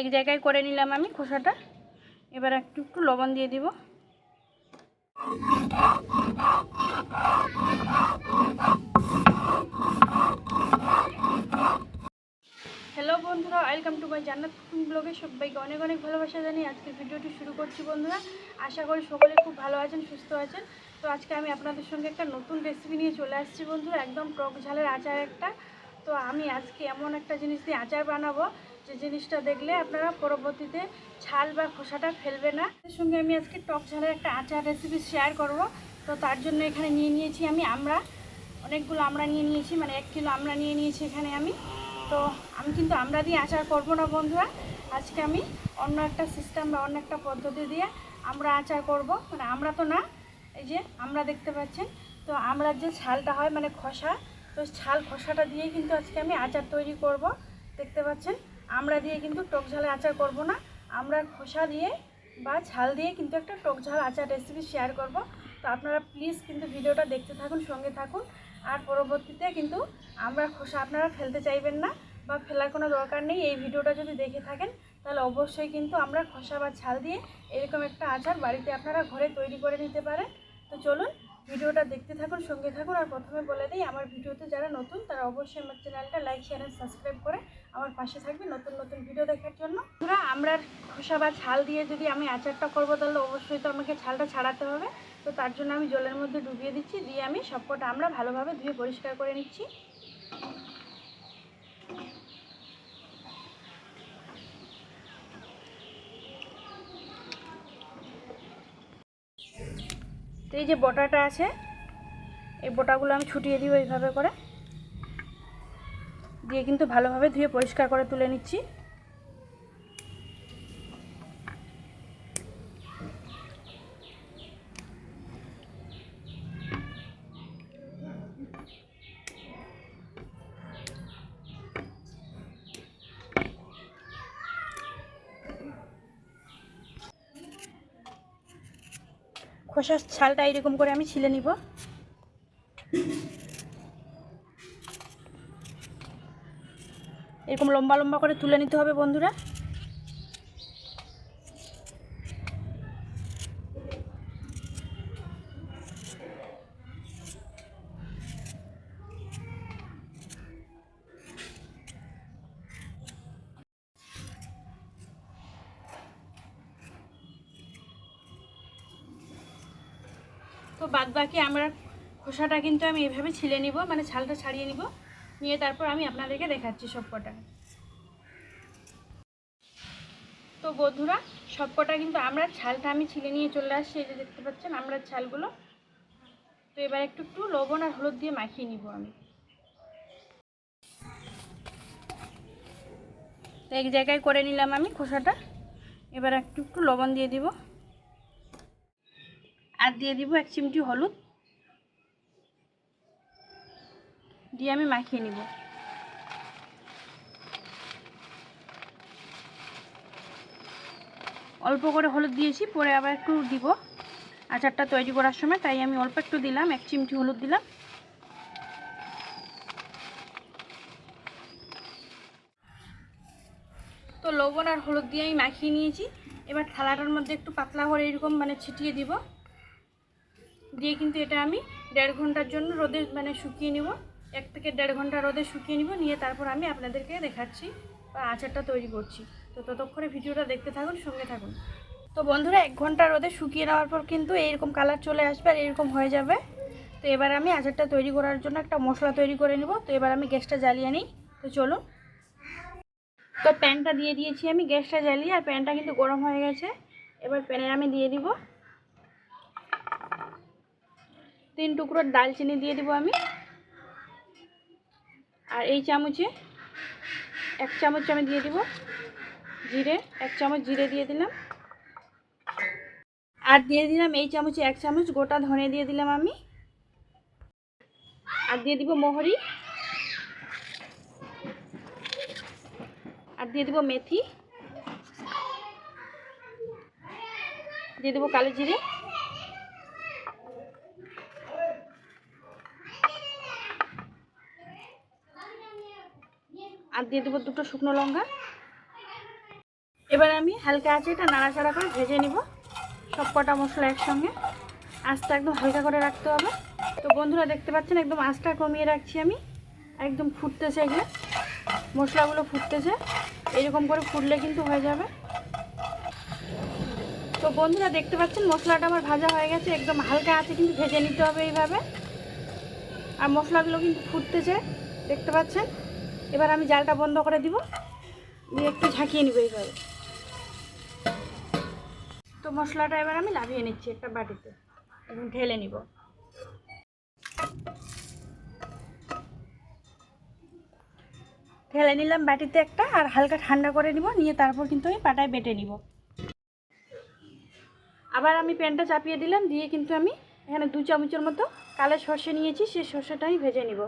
এক জায়গায় করে নিলাম আমি খোসাটা। এবার একটু একটু লবণ দিয়ে দিব। হ্যালো বন্ধুরা, ওয়েলকাম টু মাই জান্নাত কুকিং ব্লগে সবাইকে অনেক অনেক ভালোবাসা জানি আজকের ভিডিওটি শুরু করছি বন্ধুরা। আশা করি সকলে খুব ভালো আছেন, সুস্থ আছেন। তো আজকে আমি আপনাদের সঙ্গে একটা নতুন রেসিপি নিয়ে চলে আসছি বন্ধুরা, একদম টক ঝালের আচার একটা। তো আমি আজকে এমন একটা জিনিস দিয়ে আচার বানাবো যে জিনিসটা দেখলে আপনারা পরবর্তীতে ছাল বা খোসাটা ফেলবে না। এর সঙ্গে আমি আজকে টক ঝালের একটা আচার রেসিপি শেয়ার করব। তো তার জন্য এখানে নিয়ে নিয়েছি আমি আমরা অনেকগুলো আমরা নিয়ে নিয়েছি মানে এক কিলো আমরা নিয়ে নিয়েছি এখানে আমি। তো আমি কিন্তু আমরা দিয়ে আচার করব না বন্ধুরা। আজকে আমি অন্য একটা সিস্টেম বা অন্য একটা পদ্ধতি দিয়ে আমরা আচার করব। মানে আমরা তো না, এই যে আমরা দেখতে পাচ্ছেন। তো আমরা যে ছালটা হয় মানে খোসা, তো ছাল খোসাটা দিয়ে কিন্তু আজকে আমি আচার তৈরি করব। দেখতে পাচ্ছেন? আমরা দিয়ে কিন্তু টক ঝালের আচার করব না। আমরা খোসা দিয়ে বা ছাল দিয়ে কিন্তু একটা টক ঝাল আচার রেসিপি শেয়ার করব। তো আপনারা প্লিজ কিন্তু ভিডিওটা দেখতে থাকুন, সঙ্গে থাকুন। আর পরবর্তীতে কিন্তু আমরা খোসা আপনারা ফেলতে চাইবেন না বা ফেলার কোনো দরকার নেই। এই ভিডিওটা যদি দেখে থাকেন, তাহলে অবশ্যই কিন্তু আমরা খোসা বা ছাল দিয়ে এরকম একটা আচার বাড়িতে আপনারা ঘরে তৈরি করে নিতে পারেন। তো চলুন, ভিডিওটা দেখতে থাকুন, সঙ্গে থাকুন। আর প্রথমে বলে দিই, আমার ভিডিওতে যারা নতুন, তারা অবশ্যই আমার চ্যানেলটা লাইক শেয়ার সাবস্ক্রাইব করে আমার পাশে থাকবে নতুন নতুন ভিডিও দেখার জন্য। ধরা আমরা খোসা বা ছাল দিয়ে যদি আমি আচারটা করব, তাহলে অবশ্যই তো আমাকে ছালটা ছাড়াতে হবে। তো তার জন্য আমি জলের মধ্যে ডুবিয়ে দিচ্ছি, দিয়ে আমি সবকটা আমরা ভালোভাবে ধুয়ে পরিষ্কার করে নিচ্ছি। তো এই যে বটাটা আছে, এই বটাগুলো আমি ছুটিয়ে দিব এইভাবে করে। দিয়ে কিন্তু ভালোভাবে ধুয়ে পরিষ্কার করে তুলে নিচ্ছি। খোসার ছালটা এরকম করে আমি ছিলে নিব। এরকম লম্বা লম্বা করে তুলে নিতে হবে বন্ধুরা। তো বাদ বাকি আমরা খোসাটা কিন্তু আমি এভাবে ছিলে নিব মানে ছালটা ছাড়িয়ে নিব। নিয়ে তারপর আমি আপনাদেরকে দেখাচ্ছি সবকটা। তো বন্ধুরা, সবকটা কিন্তু আমরা ছালটা আমি ছিলে নিয়ে চলে আসছি, এই যে দেখতে পাচ্ছেন আমরা ছালগুলো। তো এবার একটু একটু লবণ আর হলুদ দিয়ে মাখিয়ে নিব আমি। তো এক জায়গায় করে নিলাম আমি খোসাটা। এবার একটু একটু লবণ দিয়ে দিব। আর দিয়ে দিব এক চিমটি হলুদ। দিয়ে আমি মাখিয়ে নিব। অল্প করে হলুদ দিয়েছি, পরে আবার একটু দিব। আচারটা তৈরি করার সময় তাই আমি অল্প একটু দিলাম, এক চিমটি হলুদ দিলাম। তো লবণ আর হলুদ দিয়ে আমি মাখিয়ে নিয়েছি। এবার থালাটার মধ্যে একটু পাতলা করে এরকম মানে ছিটিয়ে দিব। দিয়ে কিন্তু এটা আমি দেড় ঘণ্টার জন্য রোদে মানে শুকিয়ে নিব। এক থেকে দেড় ঘণ্টা রোদে শুকিয়ে নিব, নিয়ে তারপর আমি আপনাদেরকে দেখাচ্ছি বা আচারটা তৈরি করছি। তো ততক্ষণে ভিডিওটা দেখতে থাকুন, সঙ্গে থাকুন। তো বন্ধুরা, এক ঘণ্টা রোদে শুকিয়ে নেওয়ার পর কিন্তু এইরকম কালার চলে আসবে আর এরকম হয়ে যাবে। তো এবার আমি আচারটা তৈরি করার জন্য একটা মশলা তৈরি করে নিব। তো এবার আমি গ্যাসটা জ্বালিয়ে নিই। তো চলুন। তো প্যানটা দিয়ে দিয়েছি আমি, গ্যাসটা জ্বালিয়ে, আর প্যানটা কিন্তু গরম হয়ে গেছে। এবার প্যানে আমি দিয়ে দিব। তিন টুকরো ডালচিনি দিয়ে দিব আমি। আর এই চামচে এক চামচ আমি দিয়ে দিব জিরে, এক চামচ জিরে দিয়ে দিলাম। আর দিয়ে দিলাম এই চামচে এক চামচ গোটা ধনে দিয়ে দিলাম আমি। আর দিয়ে দিব মোহরি। আর দিয়ে দিব মেথি। দিয়ে দেবো কালো জিরে। আর দিয়ে দেবো দুটো শুকনো লঙ্কা। এবার আমি হালকা আছে এটা নাড়াচাড়া করে ভেজে নিব সব কটা মশলা একসঙ্গে। আঁচটা একদম হালকা করে রাখতে হবে। তো বন্ধুরা দেখতে পাচ্ছেন একদম আঁচটা কমিয়ে রাখছি আমি। একদম ফুটতেছে এগুলো। মশলাগুলো ফুটতেছে। এরকম করে ফুটলে কিন্তু হয়ে যাবে। তো বন্ধুরা দেখতে পাচ্ছেন মশলাটা আমার ভাজা হয়ে গেছে। একদম হালকা আছে কিন্তু ভেজে নিতে হবে এইভাবে। আর মশলাগুলো কিন্তু ফুটতেছে। দেখতে পাচ্ছেন? এবার আমি জালটা বন্ধ করে দিব। দিয়ে একটু ঝাঁকিয়ে নিব এইভাবে। তো মশলাটা এবার আমি লাভিয়ে নিচ্ছি একটা বাটিতে। এবং ঢেলে নিব। ঢেলে নিলাম বাটিতে একটা আর হালকা ঠান্ডা করে নিব, নিয়ে তারপর কিন্তু আমি পাটায় বেটে নিব। আবার আমি প্যানটা চাপিয়ে দিলাম, দিয়ে কিন্তু আমি এখানে দু চামচের মতো কালো সর্ষে নিয়েছি সেই সর্ষেটা আমি ভেজে নিব।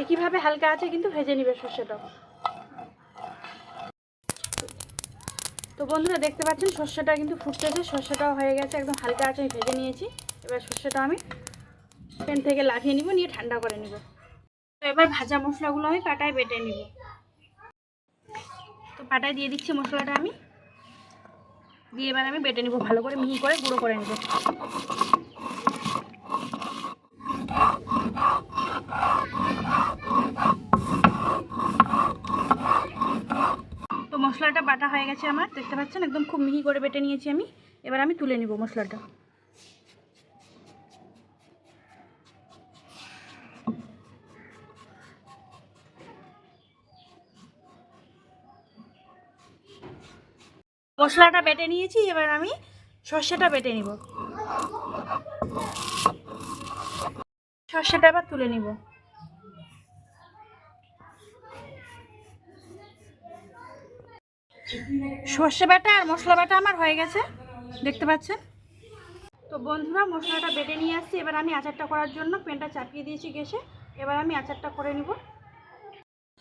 একইভাবে হালকা আছে, কিন্তু ভেজে নিবে সর্ষেটাও তো বন্ধুরা, দেখতে পাচ্ছেন, সর্ষেটা কিন্তু ফুটতেছে, সর্ষেটাও হয়ে গেছে, একদম হালকা আছে ভেজে নিয়েছি। এবার সর্ষেটা আমি প্যান থেকে লাভিয়ে নিব, নিয়ে ঠান্ডা করে নিব। তো এবার ভাজা মশলাগুলো আমি পাটায় বেটে নিব। তো পাটায় দিয়ে দিচ্ছি মশলাটা আমি। দিয়ে এবার আমি বেটে নিব, ভালো করে মিহি করে, গুঁড়ো করে নেব। মশলাটা বাটা হয়ে গেছে আমার, দেখতে পাচ্ছেন? একদম খুব মিহি করে বেটে নিয়েছি আমি। এবার আমি তুলে নিব মশলাটা। মশলাটা বেটে নিয়েছি, এবার আমি সর্ষেটা বেটে নিব। সর্ষেটা এবার তুলে নিব। সর্ষে বাটা আর মশলা বাটা আমার হয়ে গেছে। দেখতে পাচ্ছেন? তো বন্ধুরা, মশলাটা বেটে নিয়ে আসছি। এবার আমি আচারটা করার জন্য প্যানটা চাপিয়ে দিয়েছি গ্যাসে। এবার আমি আচারটা করে নিব।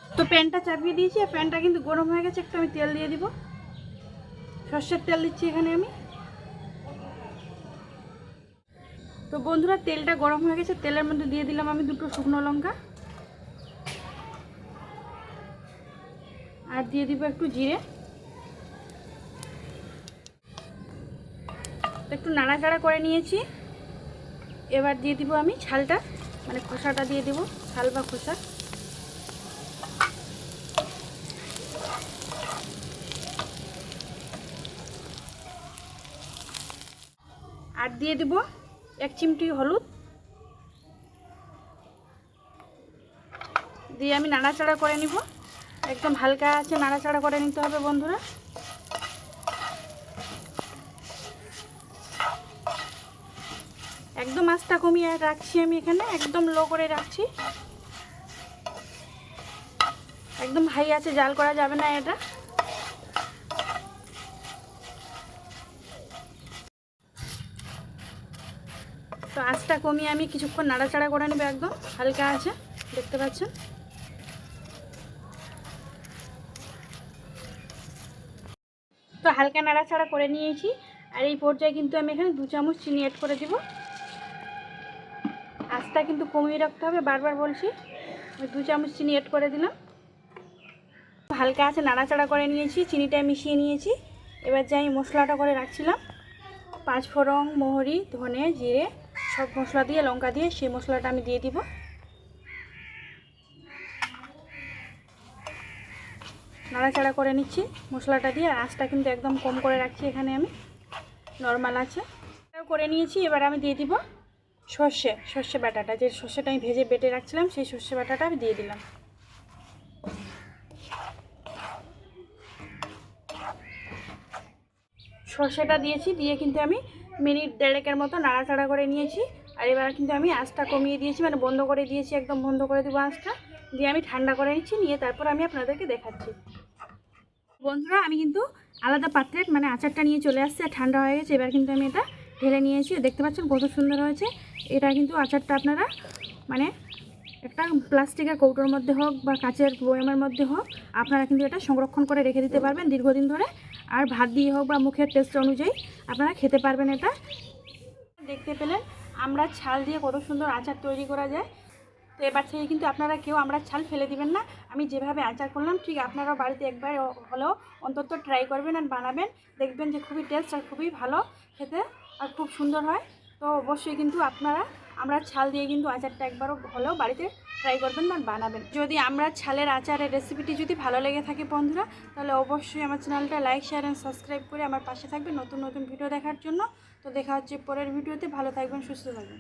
তো প্যানটা চাপিয়ে দিয়েছি। আর প্যানটা কিন্তু গরম হয়ে গেছে। একটু আমি তেল দিয়ে দিব। সর্ষের তেল দিচ্ছি এখানে আমি। তো বন্ধুরা, তেলটা গরম হয়ে গেছে। তেলের মধ্যে দিয়ে দিলাম আমি দুটো শুকনো লঙ্কা। আর দিয়ে দিব একটু জিরে। একটু নাড়াচাড়া করে নিয়েছি। এবার দিয়ে দিব আমি ছালটা মানে খোসাটা দিয়ে দিব, ছাল বা খোসা। আর দিয়ে দিব এক চিমটি হলুদ। দিয়ে আমি নাড়াচাড়া করে নিব। একদম হালকা আছে, নাড়াচাড়া করে নিতে হবে বন্ধুরা। একদম আঁচটা কমিয়ে রাখছি আমি এখানে, একদম লো করে রাখছি। একদম হাই আছে, জাল করা যাবে না এটা। তো আঁচটা কমিয়ে আমি কিছুক্ষণ নাড়াচাড়া করে নেব একদম, হালকা আছে, দেখতে পাচ্ছেন? তো হালকা নাড়াচাড়া করে নিয়েছি, আর এই পর্যায়ে কিন্তু আমি এখানে দু চামচ চিনি অ্যাড করে দিব। আঁচটা কিন্তু কমিয়ে রাখতে হবে, বারবার বলছি। আমি দু চামচ চিনি অ্যাড করে দিলাম। হালকা আছে, নাড়াচাড়া করে নিয়েছি, চিনিটা মিশিয়ে নিয়েছি। এবার যে আমি মশলাটা করে রাখছিলাম, পাঁচ ফোড়ন, মোহরি, ধনে, জিরে, সব মশলা দিয়ে, লঙ্কা দিয়ে সেই মশলাটা আমি দিয়ে দিব। নাড়াচাড়া করে নিচ্ছি মশলাটা দিয়ে আঁচটা কিন্তু একদম কম করে রাখছি এখানে আমি। নর্মাল আছে। করে নিয়েছি, এবার আমি দিয়ে দিব সর্ষে সর্ষে বাটাটা। যে সর্ষেটা আমি ভেজে বেটে রাখছিলাম, সেই সর্ষে বাটাটা আমি দিয়ে দিলাম। সর্ষেটা দিয়েছি, দিয়ে কিন্তু আমি মিনিট দেড়েকের মতো নাড়াচাড়া করে নিয়েছি। আর এবার কিন্তু আমি আঁচটা কমিয়ে দিয়েছি মানে বন্ধ করে দিয়েছি, একদম বন্ধ করে দেবো আঁচটা। দিয়ে আমি ঠান্ডা করে নিচ্ছি, নিয়ে তারপর আমি আপনাদেরকে দেখাচ্ছি। বন্ধুরা, আমি কিন্তু আলাদা পাত্রে মানে আচারটা নিয়ে চলে আসছে, আর ঠান্ডা হয়ে গেছে, এবার কিন্তু আমি এটা ঢেলে নিয়েছি। দেখতে পাচ্ছেন কত সুন্দর হয়েছে। এটা কিন্তু আচারটা আপনারা মানে একটা প্লাস্টিকের কৌটোর মধ্যে হোক বা কাঁচের বয়ামের মধ্যে হোক, আপনারা কিন্তু এটা সংরক্ষণ করে রেখে দিতে পারবেন দীর্ঘদিন ধরে। আর ভাত দিয়ে হোক বা মুখের টেস্ট অনুযায়ী আপনারা খেতে পারবেন এটা। দেখতে পেলেন আমরা ছাল দিয়ে কত সুন্দর আচার তৈরি করা যায়। তো এবার থেকে কিন্তু আপনারা কেউ আমরা ছাল ফেলে দিবেন না। আমি যেভাবে আচার করলাম, ঠিক আপনারাও বাড়িতে একবার হলেও অন্তত ট্রাই করবেন আর বানাবেন। দেখবেন যে খুবই টেস্ট আর খুবই ভালো খেতে আর খুব সুন্দর হয়। তো অবশ্যই কিন্তু আপনারা, আমরা ছাল দিয়ে কিন্তু আচারটা একবারও হলেও বাড়িতে ট্রাই করবেন বা বানাবেন। যদি আমরা ছালের আচারের রেসিপিটি যদি ভালো লেগে থাকে বন্ধুরা, তাহলে অবশ্যই আমার চ্যানেলটা লাইক শেয়ার অ্যান্ড সাবস্ক্রাইব করে আমার পাশে থাকবেন নতুন নতুন ভিডিও দেখার জন্য। তো দেখা হচ্ছে পরের ভিডিওতে ভালো থাকবেন, সুস্থ থাকবেন।